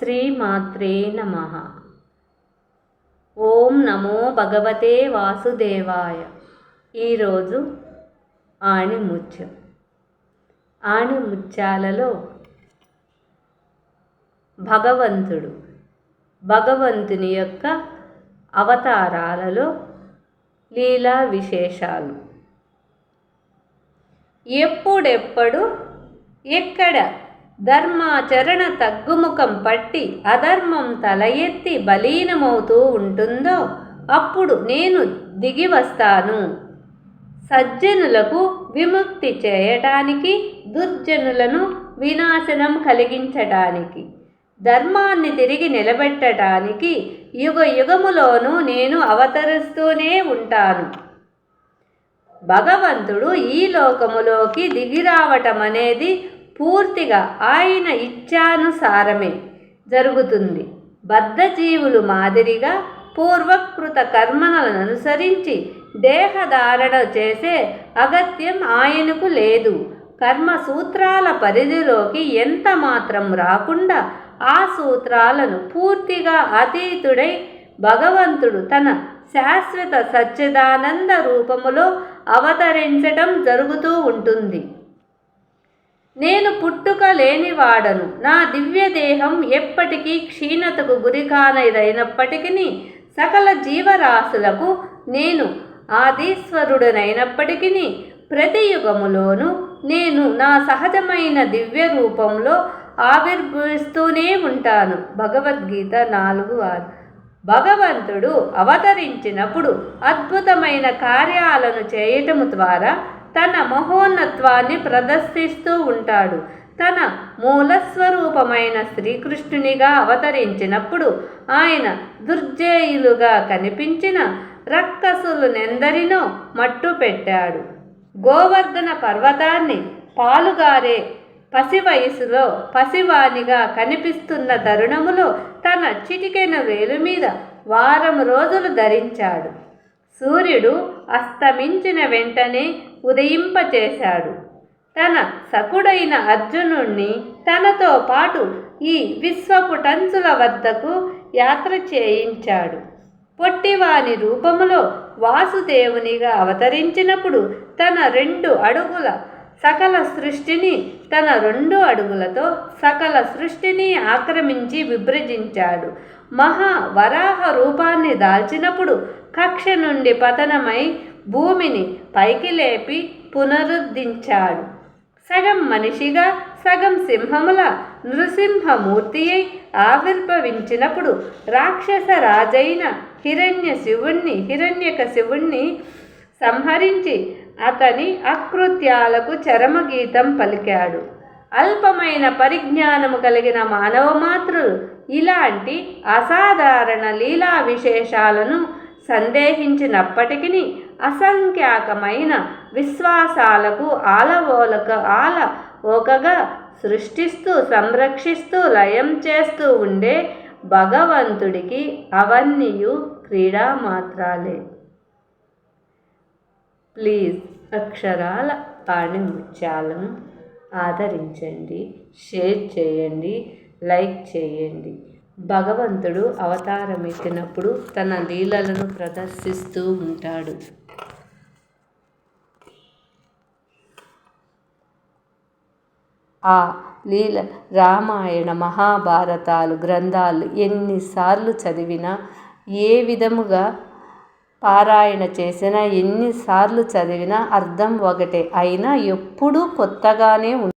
శ్రీమాత్రే నమ. ఓం నమో భగవతే వాసుదేవాయ. ఈరోజు ఆణిముత్యం. ఆణిముత్యాలలో భగవంతుడు భగవంతుని యొక్క అవతారాలలో లీలా విశేషాలు. ఎప్పుడెప్పుడు ఎక్కడ ధర్మాచరణ తగ్గుముఖం పట్టి అధర్మం తల ఎత్తి బలీనమవుతూ ఉంటుందో అప్పుడు నేను దిగి వస్తాను సజ్జనులకు విముక్తి చేయటానికి దుర్జనులను వినాశనం కలిగించటానికి ధర్మాన్ని తిరిగి నిలబెట్టడానికి యుగ యుగములోనూ నేను అవతరిస్తూనే ఉంటాను. భగవంతుడు ఈ లోకములోకి దిగిరావటం అనేది పూర్తిగా ఆయన ఇచ్ఛానుసారమే జరుగుతుంది. బద్ధజీవులు మాదిరిగా పూర్వకృత కర్మలను అనుసరించి దేహధారణ చేసే అగత్యం ఆయనకు లేదు. కర్మ సూత్రాల పరిధిలోకి ఎంత మాత్రం రాకుండా ఆ సూత్రాలను పూర్తిగా అతీతుడై భగవంతుడు తన శాశ్వత సచ్చిదానంద రూపములో అవతరించటం జరుగుతూ ఉంటుంది. నేను పుట్టుక లేనివాడను. నా దివ్య దేహం ఎప్పటికీ క్షీణతకు గురికానైదైనప్పటికీ సకల జీవరాశులకు నేను ఆదీశ్వరుడనైనప్పటికీ ప్రతి యుగములోనూ నేను నా సహజమైన దివ్య రూపంలో ఆవిర్భవిస్తూనే ఉంటాను. భగవద్గీత నాలుగు ఆరు. భగవంతుడు అవతరించినప్పుడు అద్భుతమైన కార్యాలను చేయటము ద్వారా తన మహోన్నత్వాన్ని ప్రదర్శిస్తూ ఉంటాడు. తన మూలస్వరూపమైన శ్రీకృష్ణునిగా అవతరించినప్పుడు ఆయన దుర్జేయులుగా కనిపించిన రక్కసులనెందరినో మట్టు పెట్టాడు. గోవర్ధన పర్వతాన్ని పాలుగారే పసి వయసులో పసివానిగా కనిపిస్తున్న తరుణములో తన చిటికెన వేలు మీద వారం రోజులు ధరించాడు. సూర్యుడు అస్తమించిన వెంటనే ఉదయింపచేశాడు. తన సకుడైన అర్జునుణ్ణి తనతో పాటు ఈ విశ్వపుటంచుల వద్దకు యాత్ర చేయించాడు. పొట్టివాని రూపములో వాసుదేవునిగా అవతరించినప్పుడు తన రెండు అడుగుల సకల సృష్టిని తన రెండు అడుగులతో సకల సృష్టిని ఆక్రమించి విభ్రజించాడు. మహా వరాహ రూపాన్ని దాల్చినప్పుడు కక్ష నుండి పతనమై భూమిని పైకి లేపి పునరుద్ధరించాడు సగం మనిషిగా సగం సింహముల నృసింహమూర్తి అయి ఆవిర్భవించినప్పుడు రాక్షస రాజైన హిరణ్య శివుణ్ణి హిరణ్యక శివుణ్ణి సంహరించి అతని అకృత్యాలకు చరమగీతం పలికాడు. అల్పమైన పరిజ్ఞానము కలిగిన మానవ మాతృలు ఇలాంటి అసాధారణ లీలా విశేషాలను సందేహించినప్పటికీ అసంఖ్యాకమైన విశ్వాసాలకు ఆలవోలక ఆల ఓకగా సృష్టిస్తూ సంరక్షిస్తూ లయం చేస్తూ ఉండే భగవంతుడికి అవన్నీయు క్రీడా మాత్రాలే. ప్లీజ్ అక్షరాల పాణిముత్యాలను ఆదరించండి షేర్ చేయండి లైక్ చేయండి. భగవంతుడు అవతారం ఎత్తినప్పుడు తన లీలలను ప్రదర్శిస్తూ ఉంటాడు. ఆ లీల రామాయణ మహాభారతాలు గ్రంథాలు ఎన్నిసార్లు చదివినా ఏ విధముగా పారాయణ చేసినా ఎన్నిసార్లు చదివినా అర్థం ఒకటే. అయినా ఎప్పుడూ కొత్తగానే